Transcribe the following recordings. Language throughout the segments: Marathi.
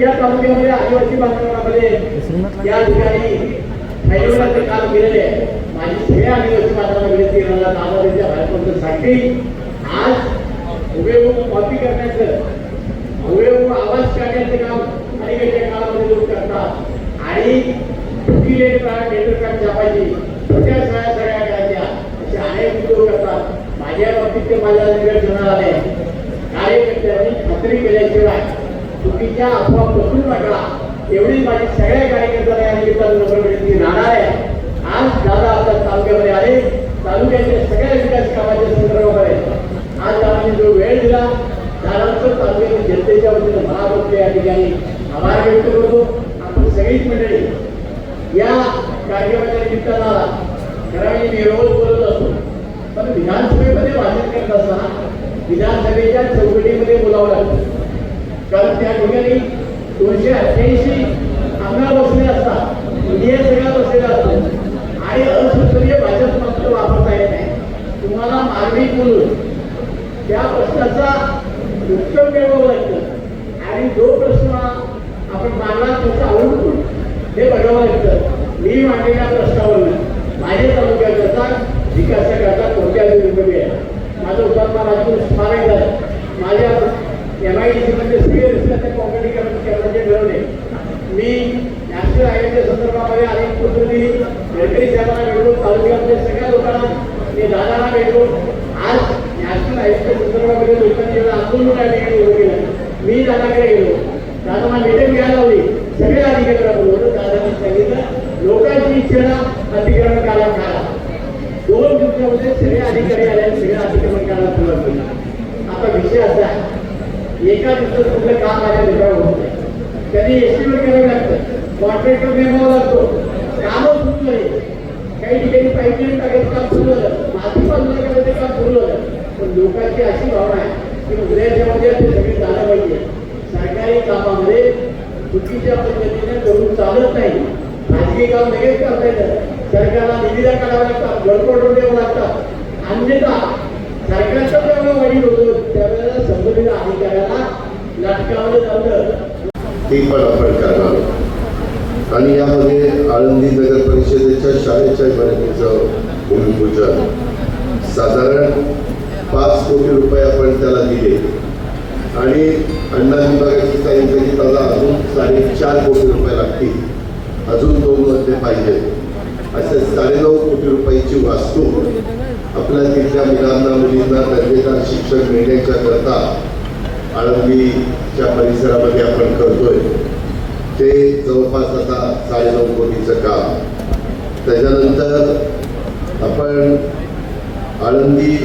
या तालुक्यामध्ये आदिवासी बांधवांमध्ये या ठिकाणी फैलवण्याचं काम केलेले आहे. माझी सगळ्या आदिवासी बांधवांना विनंती आहे, मला दादाच्या भारतवर्षासाठी आज हुबेहूब कॉपी करण्याचं हुबेहूब आवाज काढण्याचं काम अलीकडच्या काळामध्ये लोक करतात. आणि फुटीले नेटवर्कात छापायची छोट्या सगळ्या सगळ्या करायच्या. असे अनेक उद्योग करतात. माझ्या बाबतीत ते माझ्या निर्णय घेणार आले कार्यकर्त्यांनी खात्री केल्याशिवाय चुकीच्या अफवा पसरू नका एवढी माझी सगळ्या कार्यकर्त्यांना या निमित्तानं नम्र विनंती राहणार आहे आज दादा आपल्या तालुक्यामध्ये आले तालुक्याच्या सगळ्या विकास कामाच्या संदर्भामध्ये आज दादांनी जो वेळ दिला दादांचं तालुक्यातील जनतेच्या वतीनं मनापासून या ठिकाणी आभार व्यक्त करतो. आपण सगळीच मंडळी या कार्यक्रमाच्या निमित्तानं आला खरं मी रोज बोलत असतो पण विधानसभेमध्ये भाषण करत असताना विधानसभेच्या चौकटीमध्ये बोलावं लागतं. कारण त्या ठिकाणी दोनशे अठ्ठ्याऐंशी आमदार बसले असतात. मीडिया सगळा बसलेला असतो. आणि असंसदीय भाषेत मात्र वापरता येत नाही. तुम्हाला मागणी बोलून त्या प्रश्नाचा उत्तर मिळवावं लागतं आणि जो प्रश्न आपण मांडला त्याचा अवलंबून हे बघावं लागतं. मी मांडलेल्या प्रश्नावर माझ्या तालुक्याकरता विकासाकरता कोणत्या रुपये आहे माझं उदाहरण राजपूर स्मारक झालं जेव्हा आंदोलन ठिकाणी उभं केलं मी दादाकडे गेलो दादांना मीटिंग घ्यायला लावली. सगळ्या अधिकाऱ्यांना बोलवलं सांगितलं लोकांची इच्छा अतिक्रमण करायला दोन दिवसामध्ये सगळे अधिकारी आले आणि सगळ्या अतिक्रमण सुरुवात केली. आता विषय असा आहे एका दिवसात कुठलं काम माझ्या होत नाही. कधी एस्टिमेट करावं लागतं? कॉन्ट्रॅक्टर नेमावा लागतो कामं काही ठिकाणी पाईपलाईन टाकायचं काम सुरू झालं. माती बांधून करायचं काम सुरू झालं. पण लोकांची अशी भावना आहे की उद्याच्या ते सगळे झालं पाहिजे सरकारी कामामध्ये चुकीच्या पद्धतीने करून चालत नाही. खाजगी काम लगेच करता येतं. सरकारला निविदा काढाव्या लागतात गडबड द्यावं लागतात. अन्यथा सरकारचं जेव्हा वाईट होतं त्यावेळेला संबंधित अधिकाऱ्याला लटकावलं जातं ते पण आपण करणार आणि यामध्ये आळंदी नगर परिषदेच्या शाळेच्या इमारतीचं भूमिपूजन. साधारण कोटी रुपये आपण त्याला दिले. आणि अण्णा विभागाची सांगितलं की त्याला अजून साडेचार कोटी रुपये लागतील. अजून दोन मधले पाहिजे. असे साडेनऊ कोटी रुपयाची वास्तू आपल्या तिथल्या मुलांना मुलींना दर्जेदार शिक्षण मिळण्याच्या करता आळंदीच्या परिसरामध्ये आपण करतोय. ते जवळपास आता साडेनऊ कोटीचं काम. त्याच्यानंतर आपण आळंदी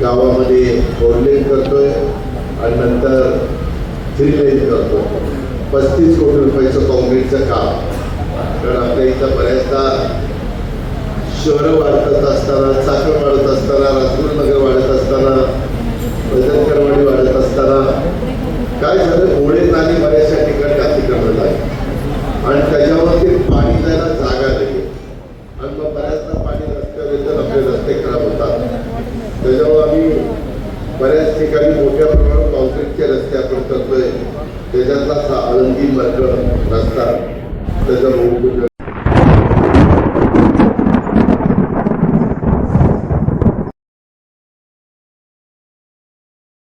गावामध्ये फोर लेन करतोय आणि नंतर थ्री लेन करतो पस्तीस कोटी रुपयाचं काँक्रीटचं काम. कारण आपल्या इथं बऱ्याचदा शहरं वाढत असताना चाकण वाढत असताना राजगुरुनगर वाढत असताना वजनकरवाडी वाढत असताना काय झालं ओढे नाली बऱ्याचशा ठिकाणी अतिक्रमण झाली आणि त्याच्यावरती पाणी जायला जागा नाही आणि मग बऱ्याचदा पाणी रस्त्यावर येतं आपले रस्ते खराब होतात त्याच्यामुळे आम्ही बऱ्याच ठिकाणी मोठ्या प्रमाणात कॉन्क्रीटचे रस्ते आपण करतोय त्याच्यातला हा आळंदी मार्ग रस्ता त्याचा